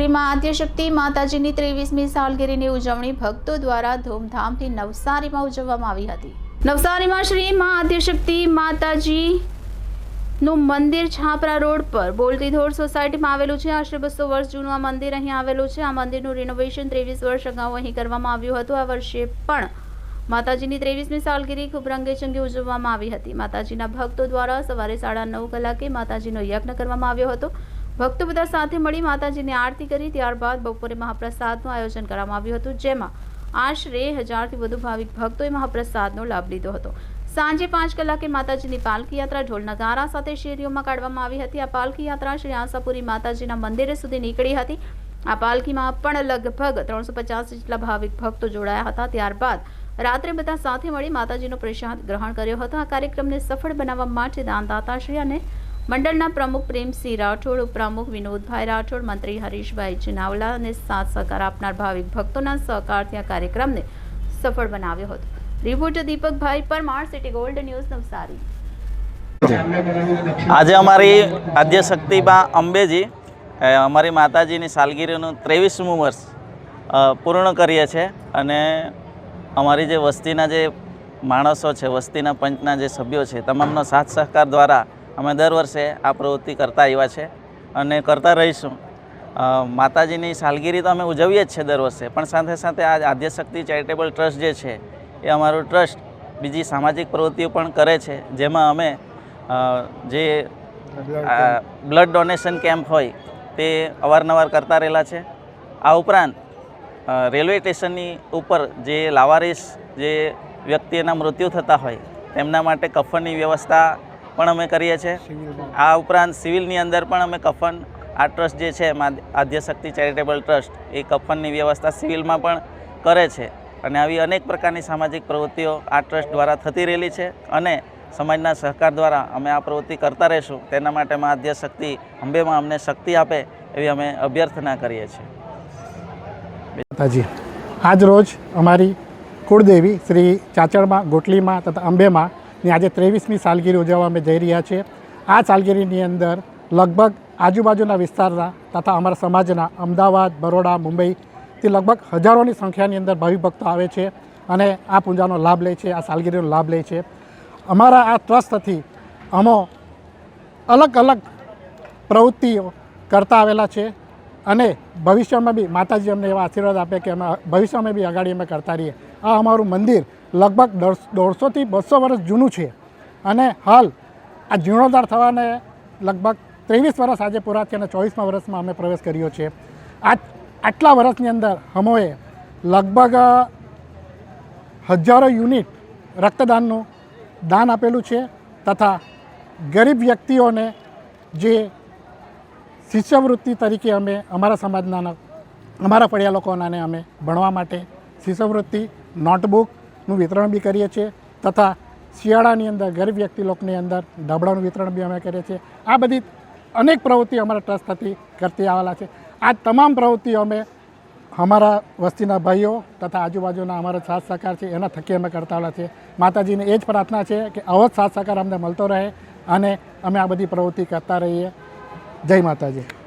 શ્રીમાં આદ્યશક્તિ માતાજીની ત્રેવીસમી સાલગીરીની ઉજવણી ભક્તો દ્વારા ધૂમધામથી નવસારીમાં ઉજવવામાં આવી હતી. નવસારીમાં શ્રી મા આદ્યશક્તિ માતાજી નું મંદિર છાપરા રોડ પર બોલતી ધોળ સોસાયટીમાં આવેલું છે. આશરે બસો વર્ષ જૂનું આ મંદિર અહીં આવેલું છે. આ મંદિરનું રિનોવેશન ત્રેવીસ વર્ષ અગાઉ અહીં કરવામાં આવ્યું હતું. આ વર્ષે પણ માતાજીની ત્રેવીસમી સાલગીરી ખૂબ રંગેચંગી ઉજવવામાં આવી હતી. માતાજીના ભક્તો દ્વારા સવારે સાડા નવ કલાકે માતાજીનો યજ્ઞ કરવામાં આવ્યો હતો. ભક્તો બધા સાથે મળી માતાજીની આરતી કરી. ત્યારબાદ બપોરે મહાપ્રસાદનું આયોજન કરવામાં આવ્યું હતું, જેમાં આશરે હજારથી વધુ ભાવિક ભક્તોએ મહાપ્રસાદનો લાભ લીધો હતો. સાંજે પાંચ કલાકે માતાજીની પાલકી યાત્રા ઢોલ નગારા સાથે શેરીઓમાં કાઢવામાં આવી હતી. આ પાલકી યાત્રા શ્રી આશાપુરી માતાજીના મંદિરે સુધી નીકળી હતી. આ પાલખીમાં પણ લગભગ ત્રણસો પચાસ જેટલા ભાવિક ભક્તો જોડાયા હતા. ત્યારબાદ રાત્રે બધા સાથે મળી માતાજીનો પ્રસાદ ગ્રહણ કર્યો હતો. આ કાર્યક્રમને સફળ બનાવવા માટે દાનદાતાશ્રી અને મંડળના પ્રમુખ પ્રેમસિંહ રાઠોડ ઉપપ્રમુખ વિનોદભાઈ રાઠોડ મંત્રી હરીશભાઈ ચિનાવલા અને સાથ સહકાર આપનાર ભાવિક ભક્તોના સહકારથી આ કાર્યક્રમને સફળ બનાવ્યો હતો. Reporter Deepakbhai Parmar city gold news Navsari. આજે અમારી આદ્યશક્તિમાં અંબેજી અ, અમારી માતાજીની સાલગીરીનું ત્રેવીસમું વર્ષ પૂર્ણ કરીએ છીએ અને અમારી જે વસ્તીના જે માણસો છે વસ્તીના પંચના જે સભ્યો છે તમામનો સાથ સહકાર દ્વારા અમે દર વર્ષે આ પ્રવૃત્તિ કરતા આવ્યા છે અને કરતા રહીશું. માતાજીની સાલગીરી તો અમે ઉજવીએ જ છે દર વર્ષે, પણ સાથે સાથે આ આદ્યશક્તિ ચેરિટેબલ ટ્રસ્ટ જે છે, એ અમારું ટ્રસ્ટ બીજી સામાજિક પ્રવૃત્તિઓ પણ કરે છે, જેમાં અમે જે બ્લડ ડોનેશન કેમ્પ હોય તે અવારનવાર કરતા રહેલા છે. આ ઉપરાંત રેલવે સ્ટેશનની ઉપર જે લાવારીસ જે વ્યક્તિના મૃત્યુ થતા હોય, તેમના માટે કફનની વ્યવસ્થા પણ અમે કરીએ છીએ. આ ઉપરાંત સિવિલની અંદર પણ અમે કફન, આ ટ્રસ્ટ જે છે આદ્યશક્તિ ચેરિટેબલ ટ્રસ્ટ, એ કફનની વ્યવસ્થા સિવિલમાં પણ કરે છે. અને આવી અનેક પ્રકારની સામાજિક પ્રવૃત્તિઓ આ ટ્રસ્ટ દ્વારા થતી રહેલી છે અને સમાજના સહકાર દ્વારા અમે આ પ્રવૃત્તિ કરતા રહીશું. તેના માટે મા આદ્યશક્તિ અંબેમાં અમને શક્તિ આપે એવી અમે અભ્યર્થના કરીએ છીએ. માતાજી, આજ રોજ અમારી કુળદેવી શ્રી ચાચડમાં ગોટલીમાં તથા અંબેમાં ની આજે ત્રેવીસમી સાલગીરી ઉજવવા અમે જઈ રહ્યા છીએ. આ સાલગીરીની અંદર લગભગ આજુબાજુના વિસ્તારના તથા અમારા સમાજના અમદાવાદ, બરોડા મુંબઈથી લગભગ હજારોની સંખ્યાની અંદર ભક્તો આવે છે અને આ પૂજાનો લાભ લે છે, આ સાલગીરીનો લાભ લે છે. અમારા આ ટ્રસ્ટથી અમો અલગ અલગ પ્રવૃત્તિઓ કરતા આવેલા છે અને ભવિષ્યમાં બી માતાજી અમને એવા આશીર્વાદ આપે કે અમે ભવિષ્યમાં બી આગાડી અમે કરતા રહીએ. આ અમારું મંદિર લગભગ દોઢ- દોઢસોથી બસો વર્ષ જૂનું છે. અને હાલ આ જીર્ણોદ્ધાર થવાને લગભગ ત્રેવીસ વર્ષ આજે પૂરા થયા અને ચોવીસમાં વર્ષમાં અમે પ્રવેશ કર્યો છે. આ આટલા વર્ષની અંદર હમોએ લગભગ હજારો યુનિટ રક્તદાનનું દાન આપેલું છે તથા ગરીબ વ્યક્તિઓને જે શિષ્યવૃત્તિ તરીકે અમે અમારા સમાજના અમારા પડ્યા લોકોનાને અમે ભણવા માટે શિષ્યવૃત્તિ નોટબુકનું વિતરણ બી કરીએ છીએ તથા શિયાળાની અંદર ગરીબ વ્યક્તિ લોકોની અંદર ધાબળાનું વિતરણ બી અમે કરીએ છીએ. આ બધી અનેક પ્રવૃત્તિઓ અમારા ટ્રસ્ટ થકી કરતી આવેલા છે. આ તમામ પ્રવૃત્તિઓ અમે અમારા વસ્તીના ભાઈઓ તથા આજુબાજુના અમારા સાથ સહકાર છે, એના થકી અમે કરતા આવેલા છે માતાજીને એ જ પ્રાર્થના છે કે આવો જ સાથ સહકાર અમને મળતો રહે અને અમે આ બધી પ્રવૃત્તિ કરતા રહીએ. જય માતાજી.